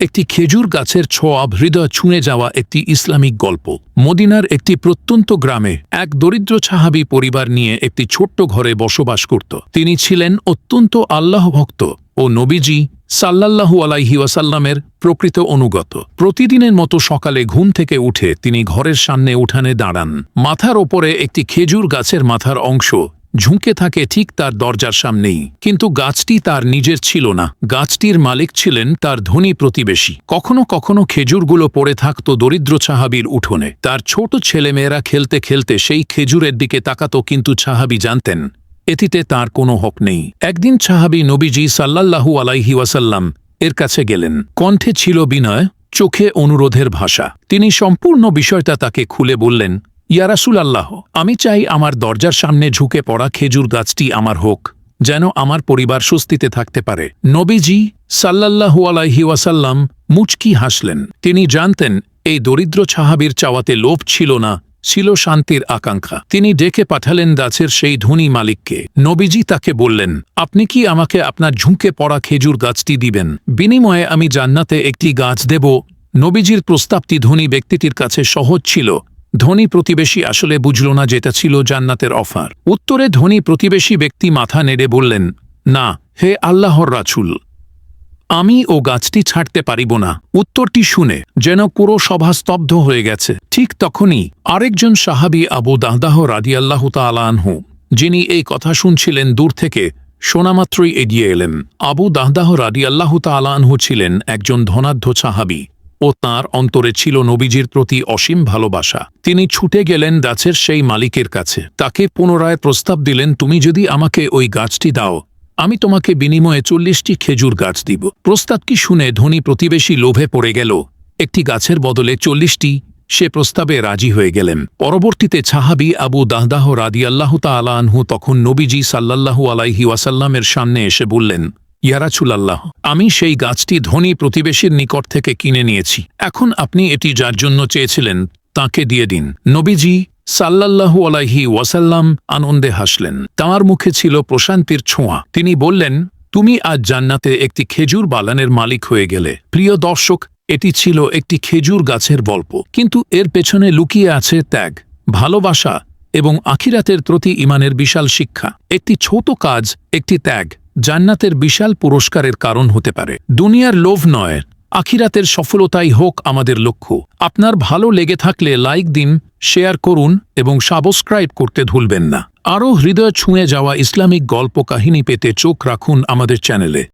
একটি খেজুর গাছের ছোয়াব হৃদয় ছুঁয়ে যাওয়া একটি ইসলামিক গল্প। মদিনার একটি প্রত্যন্ত গ্রামে এক দরিদ্র ছাহাবি পরিবার নিয়ে একটি ছোট্ট ঘরে বসবাস করত। তিনি ছিলেন অত্যন্ত আল্লাহ ভক্ত ও নবীজি সাল্লাল্লাহু আলাইহি ওয়াসাল্লামের প্রকৃত অনুগত। প্রতিদিনের মতো সকালে ঘুম থেকে উঠে তিনি ঘরের সামনে উঠানে দাঁড়ান। মাথার ওপরে একটি খেজুর গাছের মাথার অংশ ঝুঁকে থাকে ঠিক তার দরজার সামনেই। কিন্তু গাছটি তার নিজের ছিল না। গাছটির মালিক ছিলেন তার ধনী প্রতিবেশী। কখনো কখনো খেজুরগুলো পড়ে থাকত দরিদ্র ছাহাবির উঠোনে। তার ছোট ছেলেমেয়েরা খেলতে খেলতে সেই খেজুরের দিকে তাকাত কিন্তু ছাহাবি জানতেন, এটিতে তার কোনো হক নেই। একদিন ছাহাবি নবীজি সাল্লাল্লাহু আলাইহি ওয়াসাল্লাম এর কাছে গেলেন। কণ্ঠে ছিল বিনয়, চোখে অনুরোধের ভাষা। তিনি সম্পূর্ণ বিষয়টা তাকে খুলে বললেন ইয়ারাসুল আল্লাহ আমি চাই আমার দরজার সামনে ঝুঁকে পড়া খেজুর গাছটি আমার হোক, যেন আমার পরিবার স্বস্তিতে থাকতে পারে। নবীজি সাল্লাল্লাহু আলাইহি ওয়াসাল্লাম মুচকি হাসলেন। তিনি জানতেন, এই দরিদ্র ছাহাবির চাওয়াতে লোভ ছিল না, ছিল শান্তির আকাঙ্ক্ষা। তিনি ডেকে পাঠালেন গাছের সেই ধনী মালিককে। নবীজি তাকে বললেন, আপনি কি আমাকে আপনার ঝুঁকে পড়া খেজুর গাছটি দিবেন? বিনিময়ে আমি জান্নাতে একটি গাছ দেব। নবীজির প্রস্তাবটি ধনী ব্যক্তিটির কাছে সহজ ছিল ধনী প্রতিবেশী আসলে বুঝল না যেটা ছিল জান্নাতের অফার। উত্তরে ধনী প্রতিবেশী ব্যক্তি মাথা নেড়ে বললেন, না, হে আল্লাহর রাছুল আমি ও গাছটি ছাড়তে পারিব না। উত্তরটি শুনে যেন পুরো সভা স্তব্ধ হয়ে গেছে। ঠিক তখনই আরেকজন সাহাবি আবু দাহদাহ রাদিয়াল্লাহ তালানহু যিনি এই কথা শুনছিলেন দূর থেকে, শোনামাত্রই এগিয়ে এলেন। আবু দাহদাহ রাদিয়াল্লাহ তালানহু ছিলেন একজন ধনাঢ্য সাহাবি। ও তাঁর অন্তরে ছিল নবীজির প্রতি অসীম ভালোবাসা। তিনি ছুটে গেলেন গাছের সেই মালিকের কাছে। তাকে পুনরায় প্রস্তাব দিলেন, তুমি যদি আমাকে ওই গাছটি দাও, আমি তোমাকে বিনিময়ে চল্লিশটি খেজুর গাছ দিব। প্রস্তাব কি শুনে ধনী প্রতিবেশী লোভে পড়ে গেল? একটি গাছের বদলে চল্লিশটি। সে প্রস্তাবে রাজি হয়ে গেলেন। পরবর্তীতে ছাহাবি আবু দাহদাহ রাদিয়াল্লাহ তালাহু তখন নবীজি সাল্লাল্লাহু আলাইহি ওয়াসাল্লামের সামনে এসে বললেন ইয়ারাছুল আল্লাহ আমি সেই গাছটি ধনী প্রতিবেশীর নিকট থেকে কিনে নিয়েছি। এখন আপনি এটি যার জন্য চেয়েছিলেন, তাকে দিয়ে দিন। নবীজি সাল্লাল্লাহু আলাইহি ওয়াসাল্লাম আনন্দে হাসলেন। তাঁর মুখে ছিল প্রশান্তির ছোঁয়া। তিনি বললেন, তুমি আজ জান্নাতে একটি খেজুর বালানের মালিক হয়ে গেলে। প্রিয় দর্শক, এটি ছিল একটি খেজুর গাছের গল্প। কিন্তু এর পেছনে লুকিয়ে আছে ত্যাগ, ভালোবাসা এবং আখিরাতের প্রতি ইমানের বিশাল শিক্ষা। একটি ছোট কাজ, একটি ত্যাগ। জান্নাতের বিশাল পুরস্কারের কারণ হতে পারে। দুনিয়ার লোভ নয়, আখিরাতের সফলতাই হোক আমাদের লক্ষ্য। আপনার ভালো লেগে থাকলে লাইক দিন, শেয়ার করুন এবং সাবস্ক্রাইব করতে ভুলবেন না। আরও হৃদয় ছুঁয়ে যাওয়া ইসলামিক গল্প কাহিনী পেতে চোখ রাখুন আমাদের চ্যানেলে।